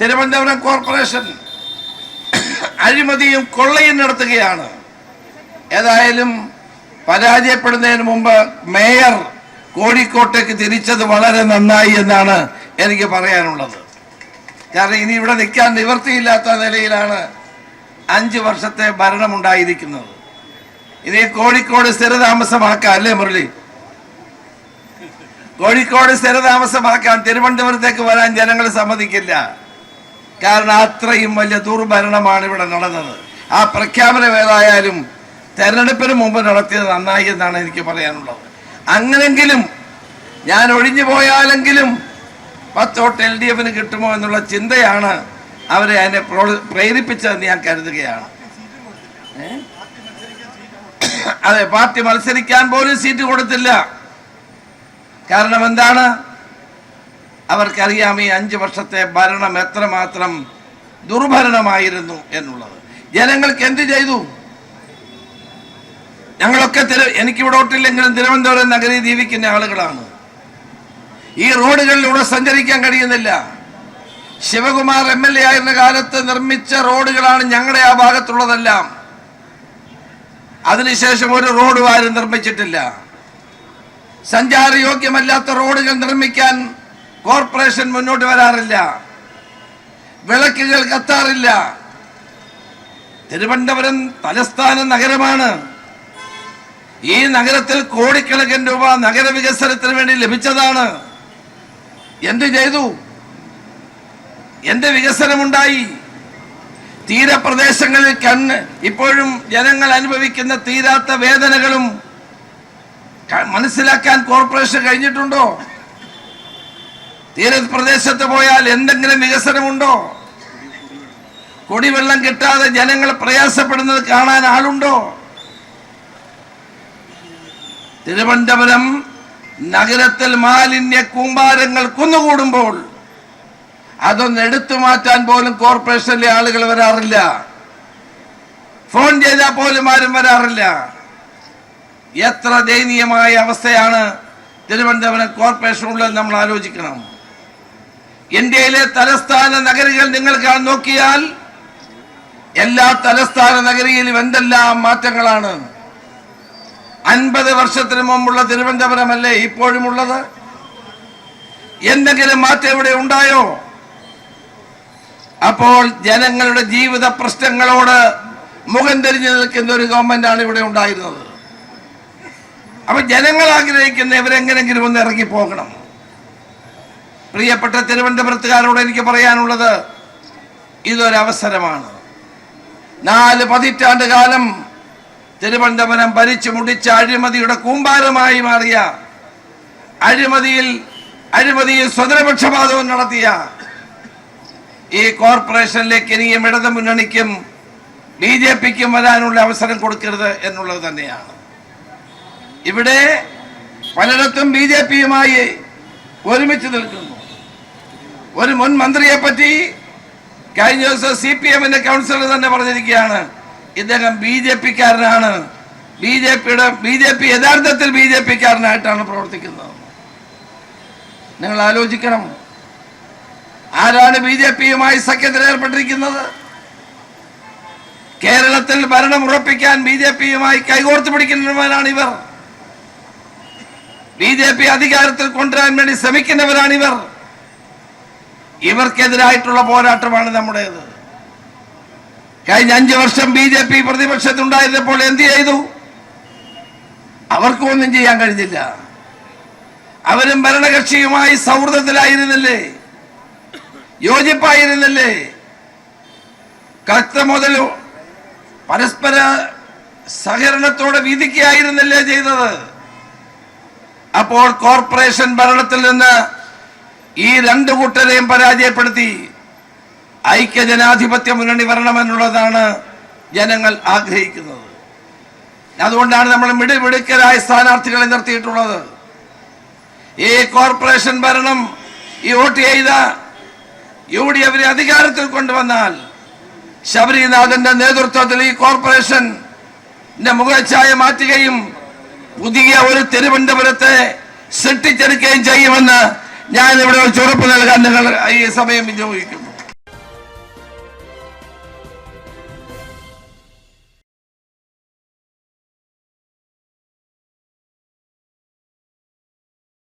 Thiruvananthapuram corporation അഴിമതിയും കൊള്ളയും നടത്തുകയാണ്. ഏതായാലും പരാജയപ്പെടുന്നതിന് മുമ്പ് മേയർ കോഴിക്കോട്ടേക്ക് തിരിച്ചത് വളരെ നന്നായി എന്നാണ് എനിക്ക് പറയാനുള്ളത്. കാരണം ഇനി ഇവിടെ നിൽക്കാൻ നിവൃത്തിയില്ലാത്ത നിലയിലാണ് അഞ്ച് വർഷത്തെ ഭരണമുണ്ടായിരിക്കുന്നത്. ഇനി കോഴിക്കോട് സ്ഥിരതാമസമാക്കാം അല്ലേ മുരളി? കോഴിക്കോട് സ്ഥിരതാമസമാക്കാൻ തിരുവനന്തപുരത്തേക്ക് വരാൻ ജനങ്ങൾ സമ്മതിക്കില്ല. കാരണം അത്രയും വലിയ ദുർഭരണമാണ് ഇവിടെ നടന്നത്. ആ പ്രഖ്യാപനം ഏതായാലും തെരഞ്ഞെടുപ്പിന് മുമ്പ് നടത്തിയത് നന്നായി എന്നാണ് എനിക്ക് പറയാനുള്ളത്. അങ്ങനെങ്കിലും ഞാൻ ഒഴിഞ്ഞു പോയാലെങ്കിലും പത്തോട്ട് എൽ ഡി എഫിന് കിട്ടുമോ എന്നുള്ള ചിന്തയാണ് അവരെ അതിനെ പ്രോ- പ്രേരിപ്പിച്ചതെന്ന് ഞാൻ കരുതുകയാണ്. അതെ പാർട്ടി മത്സരിക്കാൻ പോലും സീറ്റ് കൊടുത്തില്ല. കാരണം എന്താണ്? അവർക്കറിയാം ഈ അഞ്ച് വർഷത്തെ ഭരണം എത്രമാത്രം ദുർഭരണമായിരുന്നു എന്നുള്ളത്. ജനങ്ങൾക്ക് എന്ത് ചെയ്തു? ഞങ്ങളൊക്കെ തിരു എനിക്കിവിടെ ഒട്ടില്ലെങ്കിലും തിരുവനന്തപുരം നഗരി ജീവിക്കുന്ന ആളുകളാണ്. ഈ റോഡുകളിലൂടെ സഞ്ചരിക്കാൻ കഴിയുന്നില്ല. ശിവകുമാർ എം എൽ എ ആയിരുന്ന കാലത്ത് നിർമ്മിച്ച റോഡുകളാണ് ഞങ്ങളുടെ ആ ഭാഗത്തുള്ളതെല്ലാം. അതിനുശേഷം ഒരു റോഡും ആരും നിർമ്മിച്ചിട്ടില്ല. സഞ്ചാരയോഗ്യമല്ലാത്ത റോഡുകൾ നിർമ്മിക്കാൻ കോർപ്പറേഷൻ മുന്നോട്ട് വരാറില്ല. വിളക്കുകൾ കത്താറില്ല. തിരുവനന്തപുരം തലസ്ഥാന നഗരമാണ്. ഈ നഗരത്തിൽ കോടിക്കണക്കിന് രൂപ നഗരവികസനത്തിന് വേണ്ടി ലഭിച്ചതാണ്. എന്ത് ചെയ്തു? എന്ത് വികസനമുണ്ടായി? തീരപ്രദേശങ്ങളിൽ കണ്ണ് ഇപ്പോഴും ജനങ്ങൾ അനുഭവിക്കുന്ന തീരാത്ത വേദനകളും മനസ്സിലാക്കാൻ കോർപ്പറേഷൻ കഴിഞ്ഞിട്ടുണ്ടോ? തീരപ്രദേശത്ത് പോയാൽ എന്തെങ്കിലും വികസനമുണ്ടോ? കുടിവെള്ളം കിട്ടാതെ ജനങ്ങൾ പ്രയാസപ്പെടുന്നത് കാണാൻ ആളുണ്ടോ? തിരുവനന്തപുരം നഗരത്തിൽ മാലിന്യ കൂമ്പാരങ്ങൾ കുന്നുകൂടുമ്പോൾ അതൊന്ന് എടുത്തു മാറ്റാൻ പോലും കോർപ്പറേഷനിലെ ആളുകൾ വരാറില്ല. ഫോൺ ചെയ്താൽ പോലും ആരും വരാറില്ല. എത്ര ദയനീയമായ അവസ്ഥയാണ് തിരുവനന്തപുരം കോർപ്പറേഷൻ ഉള്ളത് നമ്മൾ ആലോചിക്കണം. ഇന്ത്യയിലെ തലസ്ഥാന നഗരികൾ നിങ്ങൾ നോക്കിയാൽ എല്ലാ തലസ്ഥാന നഗരിയിലും എന്തെല്ലാം മാറ്റങ്ങളാണ്? അൻപത് വർഷത്തിന് മുമ്പുള്ള തിരുവനന്തപുരമല്ലേ ഇപ്പോഴും ഉള്ളത് എന്തെങ്കിലും മാറ്റം ഇവിടെ ഉണ്ടായോ? അപ്പോൾ ജനങ്ങളുടെ ജീവിത പ്രശ്നങ്ങളോട് മുഖം തിരിഞ്ഞു നിൽക്കുന്ന ഒരു ഗവൺമെന്റാണ് ഇവിടെ ഉണ്ടായിരുന്നത്. അപ്പൊ ജനങ്ങൾ ആഗ്രഹിക്കുന്ന ഇവരെങ്ങനെങ്കിലും ഒന്ന് ഇറങ്ങി പോകണം. പ്രിയപ്പെട്ട തിരുവനന്തപുരത്തുകാരോട് എനിക്ക് പറയാനുള്ളത് ഇതൊരവസരമാണ്. നാല് പതിറ്റാണ്ട് കാലം തിരുവനന്തപുരം ഭരിച്ചു മുടിച്ച അഴിമതിയുടെ കൂമ്പാരമായി മാറിയ അഴിമതിയിൽ അഴിമതിയിൽ സ്വതന്ത്രപക്ഷപാതവും നടത്തിയ ഈ കോർപ്പറേഷനിലേക്ക് ഇനിയും ഇടതു മുന്നണിക്കും ബി ജെ പിക്കും വരാനുള്ള അവസരം കൊടുക്കരുത് എന്നുള്ളത് തന്നെയാണ്. ഇവിടെ പലയിടത്തും ബി ജെ പിയുമായി ഒരുമിച്ച് നിൽക്കുന്നു. ഒരു മുൻ മന്ത്രിയെ പറ്റി കഴിഞ്ഞ ദിവസം സി പി എമ്മിന്റെ കൗൺസിലർ തന്നെ പറഞ്ഞിരിക്കുകയാണ്. ഇദ്ദേഹം ബി ജെ പിക്കാരനാണ് ബി ജെ പിയുടെ ബി ജെ പി യഥാർത്ഥത്തിൽ ബി ജെ പിക്കാരനായിട്ടാണ് പ്രവർത്തിക്കുന്നത്. നിങ്ങൾ ആലോചിക്കണം. ആരാണ് ബി ജെ പിയുമായി സഖ്യത്തിൽ ഏർപ്പെട്ടിരിക്കുന്നത്? കേരളത്തിൽ ഭരണം ഉറപ്പിക്കാൻ ബി ജെ പിയുമായി കൈകോർത്ത് പിടിക്കുന്നവരാണ് ഇവർ. ബി ജെ പി അധികാരത്തിൽ കൊണ്ടുവരാൻ വേണ്ടി ശ്രമിക്കുന്നവരാണ് ഇവർ ഇവർക്കെതിരായിട്ടുള്ള പോരാട്ടമാണ് നമ്മുടേത്. കഴിഞ്ഞ അഞ്ചു വർഷം ബി ജെ പി പ്രതിപക്ഷത്തുണ്ടായിരുന്നപ്പോൾ എന്ത് ചെയ്തു? അവർക്കും ഒന്നും ചെയ്യാൻ കഴിഞ്ഞില്ല. അവരും ഭരണകക്ഷിയുമായി സൗഹൃദത്തിലായിരുന്നില്ലേ? യോജിപ്പായിരുന്നില്ലേ? കത്ത മുതൽ പരസ്പര സഹകരണത്തോടെ വിധിക്കായിരുന്നില്ലേ ചെയ്തത്? അപ്പോൾ കോർപ്പറേഷൻ ഭരണത്തിൽ നിന്ന് ഈ രണ്ടു കൂട്ടരെയും പരാജയപ്പെടുത്തി ഐക്യജനാധിപത്യ മുന്നണി വരണമെന്നുള്ളതാണ് ജനങ്ങൾ ആഗ്രഹിക്കുന്നത്. അതുകൊണ്ടാണ് നമ്മൾ മിടുമിടുക്കരായ സ്ഥാനാർത്ഥികളെ നിർത്തിയിട്ടുള്ളത്. ഈ കോർപ്പറേഷൻ ഭരണം ഈ വോട്ട് ചെയ്ത യു ഡി എഫിനെ അധികാരത്തിൽ കൊണ്ടുവന്നാൽ ശബരിനാഥന്റെ നേതൃത്വത്തിൽ ഈ കോർപ്പറേഷൻ മുഖച്ഛായ മാറ്റുകയും പുതിയ ഒരു തിരുവനന്തപുരത്തെ സൃഷ്ടിച്ചെടുക്കുകയും ചെയ്യുമെന്ന് ഞാൻ ഇവിടെ വെച്ച് ഉറപ്പ് നൽകാൻ നിങ്ങൾ ഈ സമയം വിനിയോഗിക്കുന്നു.